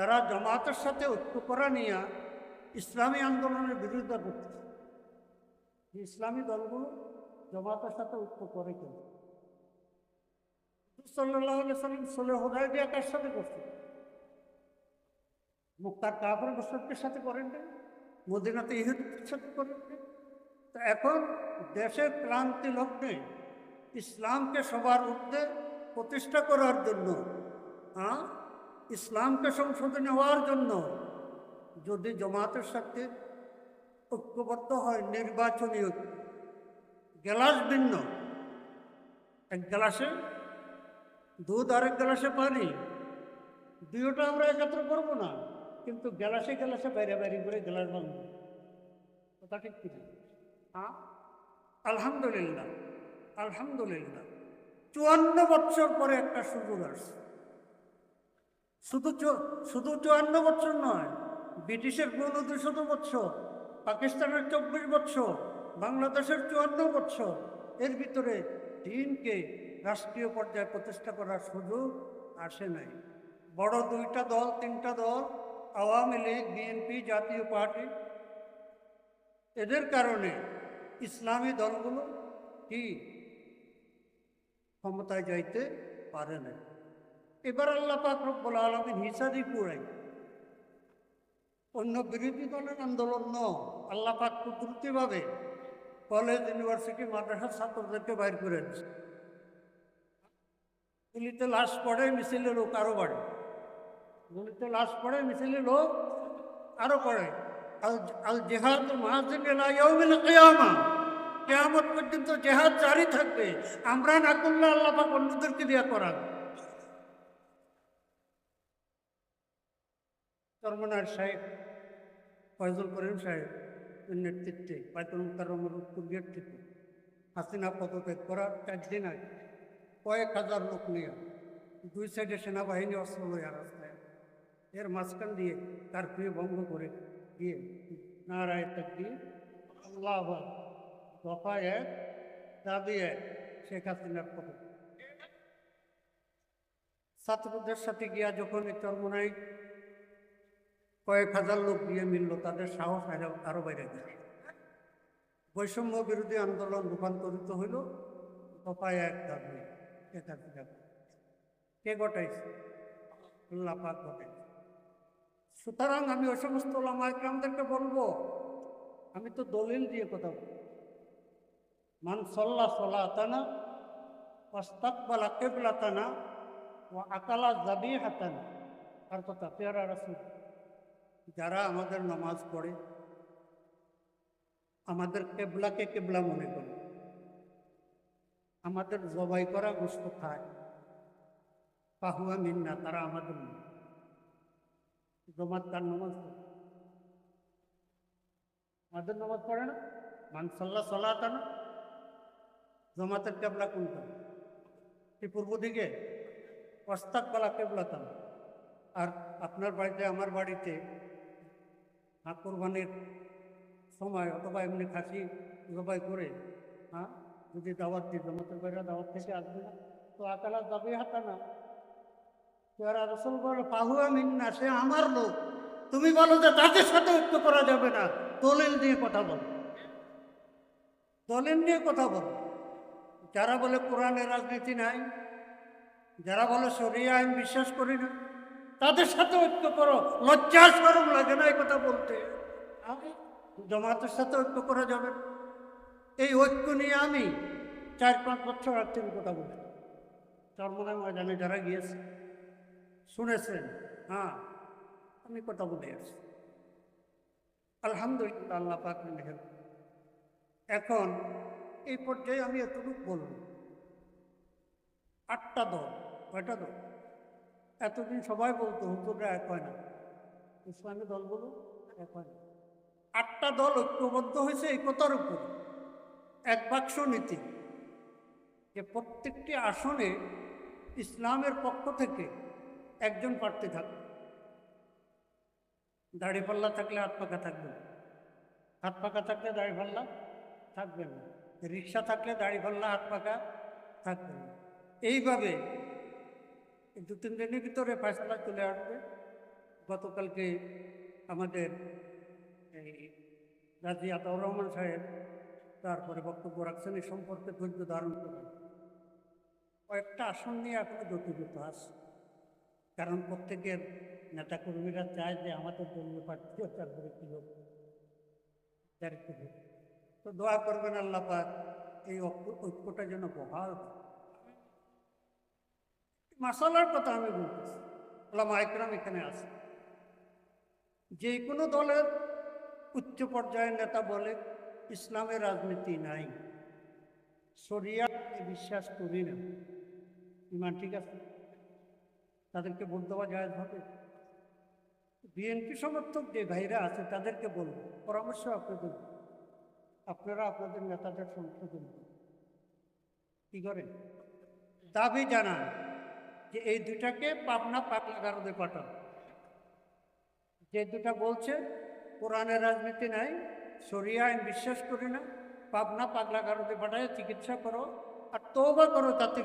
যারা জমাতের সাথে ঐক্য করা নিয়ে ইসলামী আন্দোলনের বিরুদ্ধে এই ইসলামী দলগুলো জমাতের সাথে ঐক্য করে কেন? সাল্লাহ সাল্লাম সোলে হোদায় দিয়ে কার সাথে করছে মুক্তার কাপড় বসরকের সাথে করেন না মদিনাতে ইহুদের সাথে করেন তো এখন দেশের ক্রান্তি লগ্নে ইসলামকে সবার ঊর্ধ্বে প্রতিষ্ঠা করার জন্য হ্যাঁ ইসলামকে সংশোধনে হওয়ার জন্য যদি জমাতের সাথে ঐক্যবদ্ধ হয় নির্বাচনী গ্লাস ভিন্ন। এক গ্লাসে দুধ আরেক গ্লাসে পানি দুইটা আমরা একত্র করব না কিন্তু গ্লাসে গ্লাসে বাইরে বাইরে করে গ্লাস বাঁধব কথা ঠিক কিনা হ্যাঁ। আলহামদুলিল্লাহ আলহামদুলিল্লাহ। চুয়ান্ন বছর পরে একটা সুযোগ আসছে। শুধু শুধু চুয়ান্ন বছর নয়, ব্রিটিশের পনেরো দুশত বছর, পাকিস্তানের চব্বিশ বছর, বাংলাদেশের চুয়ান্ন বছর, এর ভিতরে দিনকে রাষ্ট্রীয় পর্যায়ে প্রতিষ্ঠা করার সুযোগ আসে নাই। বড় দুইটা দল, তিনটা দল, আওয়ামী লীগ বিএনপি জাতীয় পার্টি, এদের কারণে ইসলামী দলগুলো কি ক্ষমতায় যাইতে পারে না এবার আল্লাহ পাক রব্বুল আলমিন হিসাবই পুরাই অন্য বিরোধী দলের আন্দোলন ন, আল্লাহ পাক কুদরতিভাবে কলেজ ইউনিভার্সিটি মাদ্রাসার ছাত্রদেরকে বাইর করে দিচ্ছে গুলিতে লাশ পড়ে মিছিলে লোক আরও বাড়ে। গুলিতে লাশ পড়ে মিছিলে লোক আরও পড়ে। আল জেহাদ কেয়ামা। কেয়ামত পর্যন্ত জেহাদ জারি থাকবে। আমরা না করলে আল্লাহ পাক অন্যদেরকে দিয়া করান চরমনার সাহেব, ফয়জুল করিম সাহেব নেতৃত্বে বাইতুল মুকাররমের উত্তর গেট হাসিনা পদত্যাগ করার চার দিন আগে কয়েক হাজার লোক নিয়ে দুই সাইডে সেনাবাহিনী অস্ত্র লইয়া রাস্তায় এর মাঝখান দিয়ে কারফিউ ভঙ্গ করে গিয়ে নারায় দিয়ে আল্লাহ দফা এক, দাবি এক, শেখ হাসিনার পদক ছাত্রদের সাথে গিয়া যখন চরমনায় কয়েক হাজার লোক নিয়ে মিলল, তাদের সাহস আরও আরও বেড়ে গেল। বৈষম্য বিরোধী আন্দোলন রূপান্তরিত হইল দফায় এক দাবি কে ঘটাইছে? আল্লাহ ঘটাইছে। সুতরাং আমি ওই সমস্ত লামাইকরামদেরকে বলব, আমি তো দলিল দিয়ে কথা বলব মান সল্লা সলা আতানা ওয়াস্তাকবালা কেবলাতানা ও আকালা জাবি হাতানা আর কথা পেয়ারা রাসুল যারা আমাদের নামাজ পড়ে, আমাদের কেবলাকে কেবলা মনে করে। আমাদের জবাই করা গোস্ত খায়। পাহুয়া মিন্না, তারা আমাদের। জমাত তার নামাজ পড়ে। আমাদের নামাজ পড়ে না? মানসাল্লা সলাতা না জমাতের কেবলা কোনটা? এই পূর্ব দিকে? অস্তাকবালা কেবলাতাম আর আপনার বাড়িতে, আমার বাড়িতে হাঁক কোরবানির সময় অথবা এমনি খাসি জবাই করে হ্যাঁ? যদি দাওয়াত দিই জমাতের বাইরে দাওয়াত থেকে আসবে না। তো আকালা দাবি হাতা না পেয়ারা রসুল বলে, পাহুয়া মিন্না, সে আমার লোক। তুমি বলো যে তাদের সাথে ঐক্য করা যাবে না। দলিল দিয়ে কথা বলো। দলিল নিয়ে কথা বলো। যারা বলে কোরআনের রাজনীতি নাই, যারা বলে সরিয়া আইন বিশ্বাস করি না তাদের সাথে ঐক্য করো। লজ্জা সরম লাগে না এই কথা বলতে। আমি জমাতের সাথে ঐক্য করা যাবে এই ঐক্য নিয়ে আমি চার পাঁচ বছর আগ থেকে কথা বলি। চরমনায় ময়দানে যারা গিয়েছে শুনেছেন হ্যাঁ আমি কথা বলে আসছি। আলহামদুলিল্লাহ আল্লাহ পাক মেহের এখন এই পর্যায়ে আমি এতটুকু বলব। আটটা দল কয়টা দল? এতদিন সবাই বলতো হুতুররা এক হয় না। ইসলামী দলগুলো এক হয় না। আটটা দল ঐক্যবদ্ধ হয়েছে এই কথার উপর। এক বাক্স নীতি, যে প্রত্যেকটি আসনে ইসলামের পক্ষ থেকে একজন প্রার্থী থাকবে। দাড়ি পাল্লা থাকলে হাত পাকা থাকবে। হাত পাকা থাকলে দাড়ি পাল্লা থাকবে না। রিক্সা থাকলে দাড়ি পাল্লা, হাত পাকা থাকবে না। এইভাবে এই দু তিন দিনের ভিতরে ফয়সলা চলে আসবে। গতকালকে আমাদের এই গাজী আতাউর রহমান সাহেব তারপরে বক্তব্য রাখছেন এই সম্পর্কে ধৈর্য ধারণ করেন কয়েকটা আসন নিয়ে এখনও জটিলতা আছে। কারণ প্রত্যেকের নেতাকর্মীরা চায় যে আমাদের দলীয় প্রার্থীও তারপরে কি হোক তো দোয়া করবেন আল্লাহ পাক এই ঐক্য- ঐক্যটা যেন বহাল। মাসালার কথা আমি বলতেছি। ওলামা একরাম এখানে আছে। যে কোনো দলের উচ্চ পর্যায়ের নেতা বলে ইসলামের রাজনীতি নাই। শরিয়া বিশ্বাস করি না। ইমান ঠিক আছে? তাদেরকে ভোট দেওয়া যায় হবে? বিএনপি সমর্থক যে ভাইরা আছে, তাদেরকে বলব। পরামর্শ আপনাদের। আপনারা আপনাদের নেতাদের সংশোধন কি করেন? দাবি জানান। যে এই দুটাকে পাবনা পাকলা গারদে পাঠান। যে দুটা বলছে, কোরআনের রাজনীতি নাই সরিয়া আইন বিশ্বাস করি না, পাবনা পাগলা গারদে পাঠায়, চিকিৎসা করো, আর তোবা করো তাতে